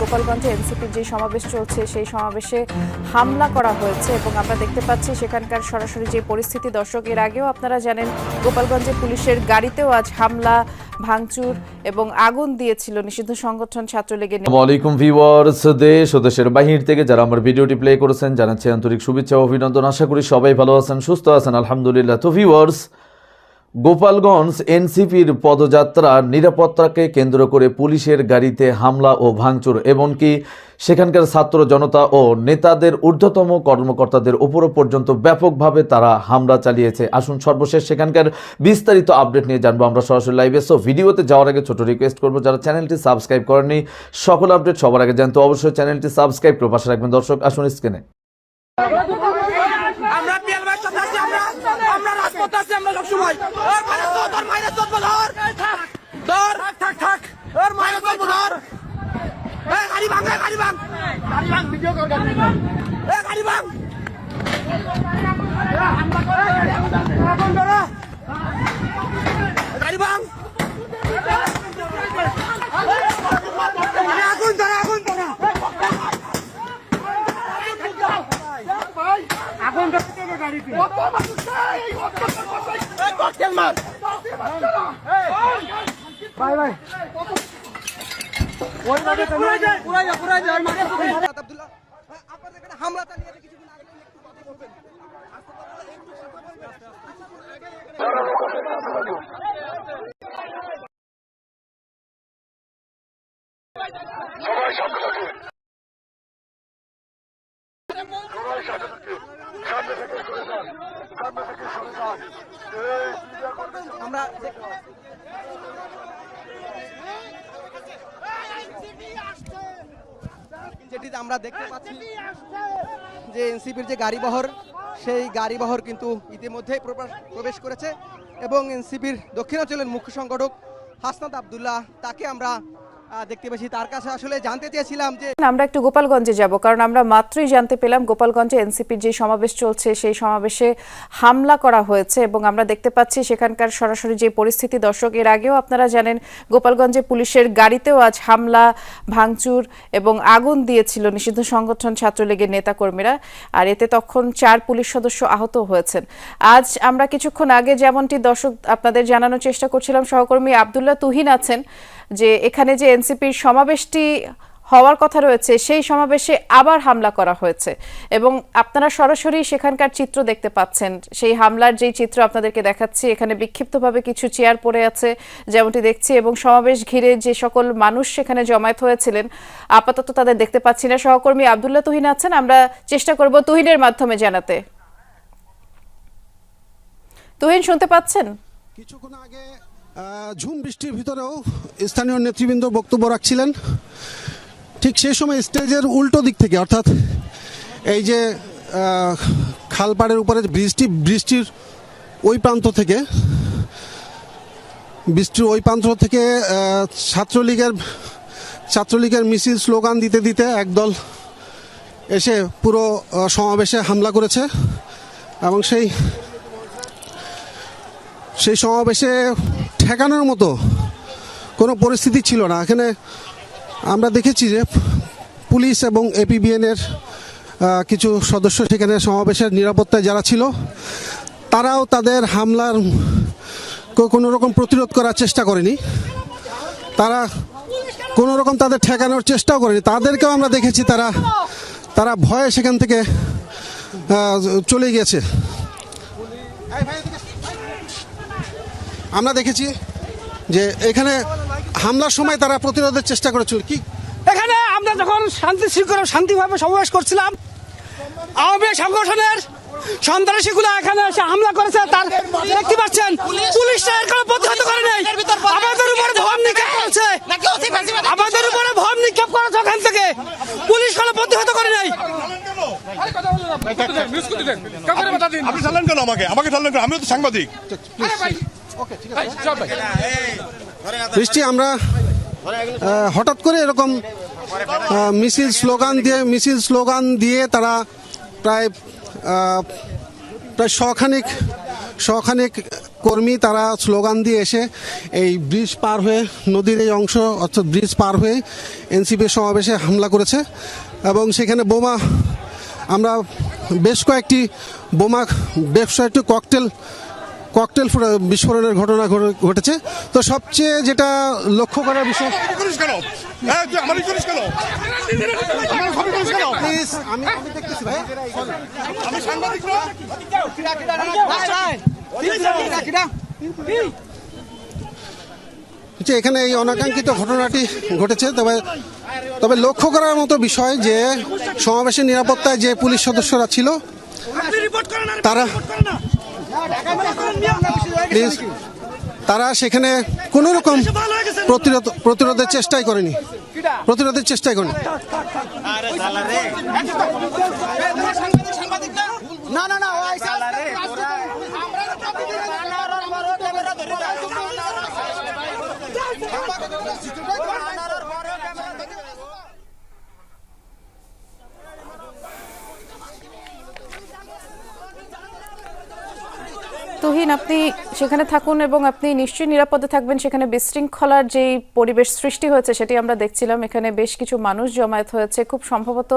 গোপালগঞ্জে এনসিপির যে সমাবেশ চলছে সেই সমাবেশে হামলা করা হয়েছে এবং আমরা দেখতে পাচ্ছি সেখানকার সরাসরি যে পরিস্থিতি দর্শক এর আগেও আপনারা জানেন গোপালগঞ্জে পুলিশের গাড়িতেও আজ হামলা ভাঙচুর এবং আগুন দিয়েছিল নিষিদ্ধ সংগঠন ছাত্রলীগের। আসসালামু ভিউয়ার্স দেশ ও দেশের বাহির থেকে যারা আমার ভিডিওটি প্লে করেছেন জানাচ্ছি আন্তরিক শুভেচ্ছা ও অভিনন্দন। আশা করি সবাই ভালো আছেন সুস্থ আছেন আলহামদুলিল্লাহ। তো ভিউয়ার্স গোপালগঞ্জ এনসিপির পদযাত্রার নিরাপত্তাকে কেন্দ্র করে পুলিশের গাড়িতে হামলা ও ভাঙচুর, এমনকি সেখানকার ছাত্র জনতা ও নেতাদের ঊর্ধ্বতম কর্মকর্তাদের উপরও পর্যন্ত ব্যাপকভাবে তারা হামলা চালিয়েছে। আসুন সর্বশেষ সেখানকার বিস্তারিত আপডেট নিয়ে জানব আমরা সরাসরি লাইভে। সো ভিডিওতে যাওয়ার আগে ছোট রিকোয়েস্ট করব, যারা চ্যানেলটি সাবস্ক্রাইব করেনি সকল আপডেট সবার আগে জানতে অবশ্যই চ্যানেলটি সাবস্ক্রাইব করে পাশে রাখবেন দর্শক, আসুন স্ক্রিনে আমরা পিএলএর সাথে আছি আমরা আমরা রাজপথে আছি আমরা মাইনাস তো তোর মাইনাস তো ধর। ধর। থাক থাক ওর মাইনাস তো ধর। এ গাড়ি ভাঙ গাড়ি ভাঙ। গাড়ি ভাঙ ভিডিও কর। গাড়ি ভাঙ এ গাড়ি ভাঙ। গাড়ি ভাঙ। আগুন ধরা আগুন ধরা। আগুন ধরা ভাই ভাই ওই ভাবে পুরাই যায় পুরাই যায় পুরাই যায় মানে আব্দুল্লাহ আপনাদের এখানে হামলা চালিয়েছে কিছুদিন আগে একটু কথা বলবেন আমরা যেটিতে আমরা দেখতে পাচ্ছি যে এনসিপির যে গাড়িবহর সেই গাড়িবহর কিন্তু ইতিমধ্যেই প্রবেশ- প্রবেশ করেছে এবং এনসিপির দক্ষিণাঞ্চলের মুখ্য সংগঠক হাসনাত আবদুল্লাহ তাকে আমরা দেখতে পেয়েছি। তার কাছে আসলে জানতে চেয়েছিলাম যে আমরা একটু গোপালগঞ্জে যাব, কারণ আমরা মাত্রই জানতে পেলাম গোপালগঞ্জে এনসিপির যে সমাবেশ চলছে, সেই সমাবেশে হামলা করা হয়েছে এবং আমরা দেখতে পাচ্ছি সেখানকার সরাসরি যে পরিস্থিতি। দর্শক, এর আগেও আপনারা জানেন, গোপালগঞ্জে পুলিশের গাড়িতেও আজ হামলা, ভাঙচুর এবং আগুন দিয়েছিল নিষিদ্ধ সংগঠন ছাত্রলীগের নেতাকর্মীরা, আর এতে তখন চার পুলিশ সদস্য আহত হয়েছেন। আজ আমরা কিছুক্ষণ আগে যেমনটি দর্শক আপনাদের জানানোর চেষ্টা করছিলাম, সহকর্মী আবদুল্লাহ তুহিন আছেন। যে এখানে যে এনসিপির সমাবেশটি হওয়ার কথা রয়েছে, সেই সমাবেশে আবার হামলা করা হয়েছে। এবং আপনারা সরাসরি সেখানকার চিত্র দেখতে পাচ্ছেন। সেই হামলার যেই চিত্র আপনাদেরকে দেখাচ্ছি, এখানে বিক্ষিপ্তভাবে কিছু চেয়ার পড়ে আছে, যেমনটি দেখছি, এবং সমাবেশ ঘিরে যে সকল মানুষ সেখানে জমায়েত হয়েছিলেন, আপাতত তাদের দেখতে পাচ্ছি না। সহকর্মী আবদুল্লাহ তুহিন আছেন, আমরা চেষ্টা করব তুহিনের মাধ্যমে জানাতে। তুহিন, শুনতে পাচ্ছেন? কিছুক্ষণ আগে ঝুম বৃষ্টির ভিতরেও স্থানীয় নেতৃবৃন্দ বক্তব্য রাখছিলেন। ঠিক সেই সময় স্টেজের উল্টো দিক থেকে, অর্থাৎ এই যে খালপাড়ের উপরে বৃষ্টি, বৃষ্টির ওই প্রান্ত থেকে, বৃষ্টির ওই প্রান্ত থেকে ছাত্রলীগের ছাত্রলীগের মিছিল স্লোগান দিতে দিতে একদল এসে পুরো সমাবেশে হামলা করেছে এবং সেই সেই সমাবেশে ঠেকানোর মতো কোনো পরিস্থিতি ছিল না। এখানে আমরা দেখেছি যে পুলিশ এবং এপিবিএনের কিছু সদস্য সেখানে সমাবেশের নিরাপত্তায় যারা ছিল, তারাও তাদের হামলার কোনো রকম প্রতিরোধ করার চেষ্টা করেনি। তারা কোনো রকম তাদের ঠেকানোর চেষ্টাও করেনি। তাদেরকেও আমরা দেখেছি, তারা তারা ভয়ে সেখান থেকে চলে গিয়েছে। আমরা দেখেছি যে এখানে হামলার সময় তারা প্রতিরোধের চেষ্টা করেছিল। কি? এখানে আমরা যখন শান্তি শৃঙ্খলা শান্তিভাবে সমাবেশ করছিলাম আওয়ামী সংগঠনের সন্ত্রাসীগুলো এখানে এসে হামলা করেছে তার দেখতে পাচ্ছেন পুলিশটা এর কোনো প্রতিহত করে নাই। আমাদের উপরে ভম নিক্ষেপ করেছে। আমাদের উপরে ভম নিক্ষেপ করেছে ওখান থেকে। পুলিশ কোনো প্রতিহত করে নাই। আপনি ছাড়লেন কেন আমাকে আমাকে ছাড়লেন কেন আমিও তো সাংবাদিক বৃষ্টি আমরা হঠাৎ করে এরকম মিছিল স্লোগান দিয়ে মিছিল স্লোগান দিয়ে তারা প্রায় প্রায় শখানিক শখানিক কর্মী তারা স্লোগান দিয়ে এসে এই ব্রিজ পার হয়ে নদীর এই অংশ অর্থাৎ ব্রিজ পার হয়ে এনসিপির সমাবেশে হামলা করেছে। এবং সেখানে বোমা আমরা বেশ কয়েকটি বোমা বেশ কয়েকটি ককটেল ককটেল বিস্ফোরণের ঘটনা ঘটে- ঘটেছে। তো সবচেয়ে যেটা লক্ষ্য করার বিষয় এখানে এই অনাকাঙ্ক্ষিত ঘটনাটি ঘটেছে। তবে তবে লক্ষ্য করার মতো বিষয় যে সমাবেশের নিরাপত্তায় যে পুলিশ সদস্যরা ছিল তারা প্লিজ তারা সেখানে কোনো রকম প্রতিরোধ প্রতিরোধের চেষ্টাই করেনি। প্রতিরোধের চেষ্টাই করেনি। না না না তুহিন আপনি সেখানে থাকুন এবং আপনি নিশ্চয়ই নিরাপদে থাকবেন। সেখানে বিশৃঙ্খলার যেই পরিবেশ সৃষ্টি হয়েছে, সেটি আমরা দেখছিলাম। এখানে বেশ কিছু মানুষ জমায়েত হয়েছে। খুব সম্ভবত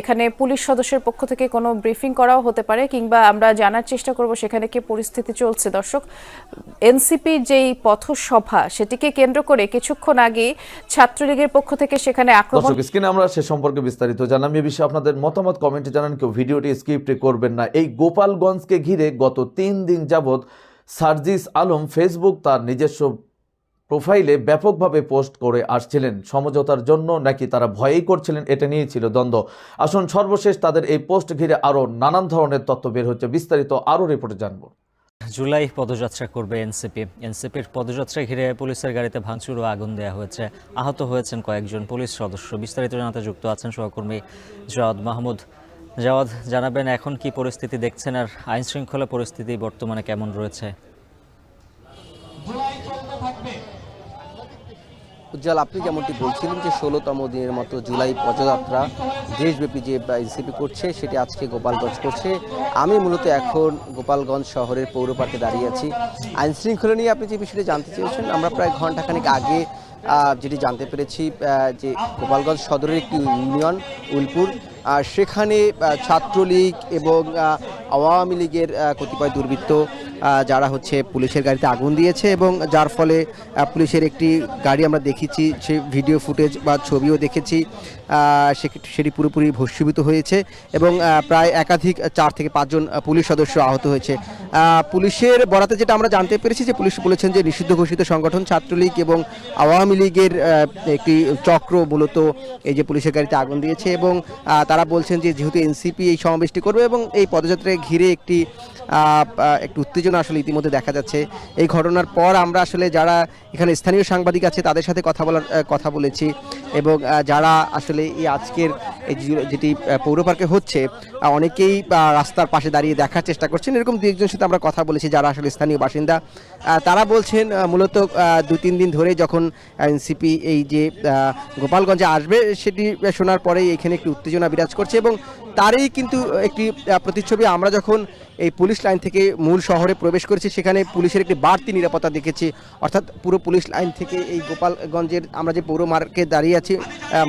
এখানে পুলিশ সদস্যের পক্ষ থেকে কোনো ব্রিফিং করাও হতে পারে কিংবা আমরা জানার চেষ্টা করব সেখানে কি পরিস্থিতি চলছে। দর্শক, এনসিপি যেই পথসভা, সেটিকে কেন্দ্র করে কিছুক্ষণ আগে ছাত্রলীগের পক্ষ থেকে সেখানে আক্রমণ আমরা সে সম্পর্কে বিস্তারিত জানাম এ বিষয়ে আপনাদের মতামত, কমেন্টে জানান। কেউ ভিডিওটি স্কিপ্ট করবেন না। এই গোপালগঞ্জকে ঘিরে গত তিন দিন যাবৎ সার্জিস আলম ফেসবুক তার নিজস্ব প্রোফাইলে ব্যাপকভাবে পোস্ট করে আসছিলেন। সমঝোতার জন্য নাকি তারা ভয়েই করছিলেন এটা নিয়েই ছিল দ্বন্দ্ব। আসুন সর্বশেষ তাদের এই পোস্ট ঘিরে আরও নানান ধরনের তথ্য বের হচ্ছে। বিস্তারিত আরও রিপোর্টে জানব। জুলাই পদযাত্রা করবে এনসিপি। এনসিপির পদযাত্রা ঘিরে পুলিশের গাড়িতে ভাঙচুর ও আগুন দেওয়া হয়েছে। আহত হয়েছেন কয়েকজন পুলিশ সদস্য। বিস্তারিত জানাতে যুক্ত আছেন সহকর্মী জাওয়াদ মাহমুদ। জাওয়াদ জানাবেন এখন কি পরিস্থিতি দেখছেন আর আইন শৃঙ্খলা পরিস্থিতি বর্তমানে কেমন রয়েছে? উজ্জ্বল আপনি যেমনটি বলছিলেন যে ষোলোতম দিনের মতো জুলাই পদযাত্রা দেশব্যাপী যে এনসিপি করছে সেটি আজকে গোপালগঞ্জ করছে। আমি মূলত এখন গোপালগঞ্জ শহরের পৌর পার্কে দাঁড়িয়ে আছি। আইন শৃঙ্খলা নিয়ে আপনি যে বিষয়টি জানতে চেয়েছেন আমরা প্রায় ঘন্টাখানেক আগে যেটি জানতে পেরেছি যে গোপালগঞ্জ সদরের একটি ইউনিয়ন উলপুর। সেখানে ছাত্রলীগ এবং আওয়ামী লীগের কতিপয় দুর্বৃত্ত যারা হচ্ছে পুলিশের গাড়িতে আগুন দিয়েছে এবং যার ফলে পুলিশের একটি গাড়ি আমরা দেখেছি সে ভিডিও ফুটেজ বা ছবিও দেখেছি সেটি পুরোপুরি ভস্মীভূত হয়েছে এবং প্রায় একাধিক চার থেকে পাঁচজন পুলিশ সদস্য আহত হয়েছে। পুলিশের বরাতে যেটা আমরা জানতে পেরেছি যে পুলিশ বলেছেন যে নিষিদ্ধ ঘোষিত সংগঠন ছাত্রলীগ এবং আওয়ামী লীগের একটি চক্র মূলত এই যে পুলিশের গাড়িতে আগুন দিয়েছে এবং তারা বলছেন যে যেহেতু এনসিপি এই সমাবেশটি করবে এবং এই পদযাত্রায় ঘিরে একটি একটি আহ, উত্তেজনা আসলে ইতিমধ্যে দেখা যাচ্ছে। এই ঘটনার পর আমরা আসলে যারা এখানে স্থানীয় সাংবাদিক আছে, তাদের সাথে কথা বলার কথা বলেছি এবং যারা আসলে এই আজকের এই যেটি পৌর পার্কে হচ্ছে অনেকেই রাস্তার পাশে দাঁড়িয়ে দেখার চেষ্টা করছেন। এরকম দু একজনের সাথে আমরা কথা বলেছি, যারা আসলে স্থানীয় বাসিন্দা। তারা বলছেন মূলত দু তিন দিন ধরে যখন এনসিপি এই যে গোপালগঞ্জে আসবে, সেটি শোনার পরেই এখানে একটি উত্তেজনা বিরাজ করছে এবং তারই কিন্তু একটি প্রতিচ্ছবি। আমরা যখন এই পুলিশ লাইন থেকে মূল শহরে প্রবেশ করেছি, সেখানে পুলিশের একটি বাড়তি নিরাপত্তা দেখেছি। অর্থাৎ পুরো পুলিশ লাইন থেকে এই গোপালগঞ্জের আমরা যে পৌর মার্কে দাঁড়িয়ে আছি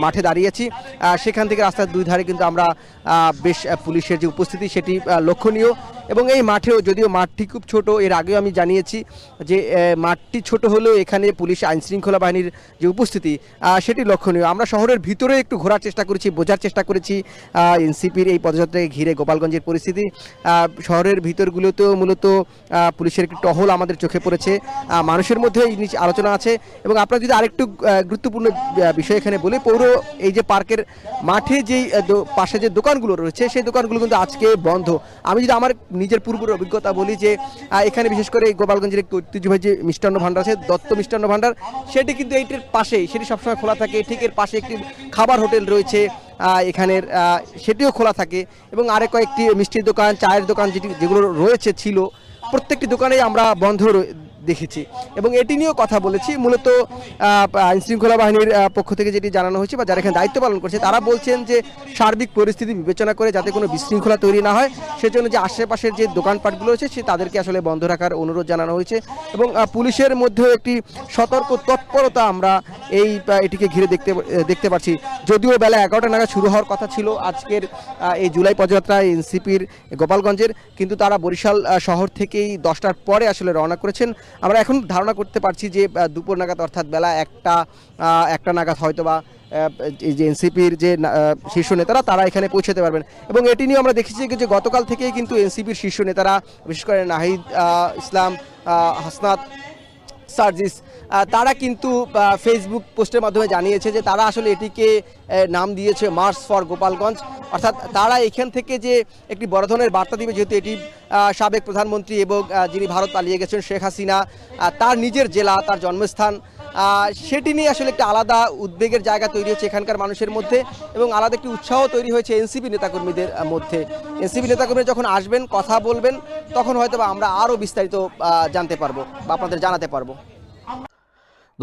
মাঠে দাঁড়িয়ে আছি সেখান থেকে রাস্তার দুই ধারে কিন্তু আমরা বেশ পুলিশের যে উপস্থিতি, সেটি লক্ষণীয়। এবং এই মাঠেও, যদিও মাঠটি খুব ছোট, এর আগেও আমি জানিয়েছি যে মাঠটি ছোট হলেও এখানে পুলিশ আইন শৃঙ্খলা বাহিনীর যে উপস্থিতি সেটি লক্ষণীয়। আমরা শহরের ভিতরে একটু ঘোরার চেষ্টা করেছি, বোঝার চেষ্টা করেছি এনসিপির এই পদযাত্রাকে ঘিরে গোপালগঞ্জের পরিস্থিতি। শহরের ভিতরগুলোতেও মূলত পুলিশের একটি টহল আমাদের চোখে পড়েছে মানুষের মধ্যে এই জিনিস আলোচনা আছে। এবং আপনার যদি আরেকটু গুরুত্বপূর্ণ বিষয় এখানে বলি, পৌর, এই যে পার্কের মাঠে যেই পাশে যে দোকানগুলো রয়েছে, সেই দোকানগুলো কিন্তু আজকে বন্ধ। আমি যদি আমার নিজের পূর্বের অভিজ্ঞতা বলি যে এখানে বিশেষ করে গোপালগঞ্জের একটি ঐতিহ্যবাহী যে মিষ্টান্ন ভাণ্ডার আছে, দত্ত মিষ্টান্ন ভাণ্ডার, সেটি কিন্তু এইটির পাশেই, সেটি সবসময় খোলা থাকে। ঠিক এর পাশে একটি খাবার হোটেল রয়েছে এখানের সেটিও খোলা থাকে। এবং আরে কয়েকটি মিষ্টির দোকান, চায়ের দোকান যেটি, যেগুলো রয়েছে, ছিল, প্রত্যেকটি দোকানেই আমরা বন্ধ দেখেছি। এবং এটি নিয়েও কথা বলেছি। মূলত আইন শৃঙ্খলা বাহিনীর পক্ষ থেকে যেটি জানানো হয়েছে বা যারা এখানে দায়িত্ব পালন করছে, তারা বলছেন যে সার্বিক পরিস্থিতি বিবেচনা করে যাতে কোনো বিশৃঙ্খলা তৈরি না হয়, সেজন্য যে আশেপাশের যে দোকানপাটগুলো রয়েছে, সে তাদেরকে আসলে বন্ধ রাখার অনুরোধ জানানো হয়েছে। এবং পুলিশের মধ্যেও একটি সতর্ক তৎপরতা আমরা এই এটিকে ঘিরে দেখতে দেখতে পাচ্ছি যদিও বেলা এগারোটা নাগাদ শুরু হওয়ার কথা ছিল আজকের এই জুলাই পদযাত্রা এনসিপির গোপালগঞ্জের, কিন্তু তারা বরিশাল শহর থেকেই দশটার পরে আসলে রওনা করেছেন। আমরা এখন ধারণা করতে পারছি যে দুপুর নাগাদ অর্থাৎ বেলা একটা একটা নাগাদ হয়তো বা এই যে এনসিপির যে শীর্ষ নেতারা, তারা এখানে পৌঁছাতে পারবেন। এবং এটি নিয়ে আমরা দেখেছি যে গতকাল থেকেই কিন্তু এনসিপির শীর্ষ নেতারা, বিশেষ করে নাহিদ ইসলাম হাসনাত সার্জিস তারা কিন্তু ফেসবুক পোস্টের মাধ্যমে জানিয়েছে যে তারা আসলে এটিকে নাম দিয়েছে মার্স ফর গোপালগঞ্জ। অর্থাৎ তারা এখান থেকে যে একটি বড় ধরনের বার্তা দিবে, যেহেতু এটি সাবেক প্রধানমন্ত্রী এবং যিনি ভারত পালিয়ে গেছেন শেখ হাসিনা তার নিজের জেলা, তার জন্মস্থান সেটি নিয়ে আসলে একটা আলাদা উদ্বেগের জায়গা তৈরি হচ্ছে এখানকার মানুষের মধ্যে এবং আলাদা একটি উৎসাহ তৈরি হয়েছে এনসিপি নেতাকর্মীদের মধ্যে। এনসিপি নেতাকর্মীরা যখন আসবেন, কথা বলবেন, তখন হয়তো আমরা আরও বিস্তারিত জানতে পারব বা আপনাদের জানাতে পারব।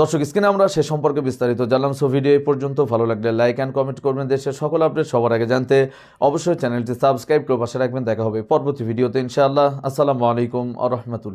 দর্শক, স্ক্রিনে আমরা সে সম্পর্কে বিস্তারিত জানলাম, সো ভিডিও এই পর্যন্ত। ভালো লাগলে লাইক অ্যান্ড কমেন্ট করবেন। দেশের সকল আপডেট সবার আগে জানতে অবশ্যই চ্যানেলটি সাবস্ক্রাইব করে পাশে রাখবেন। দেখা হবে পরবর্তী ভিডিওতে, ইনশাআল্লাহ। আসসালামু আলাইকুম আ রহমতুল্লাহ।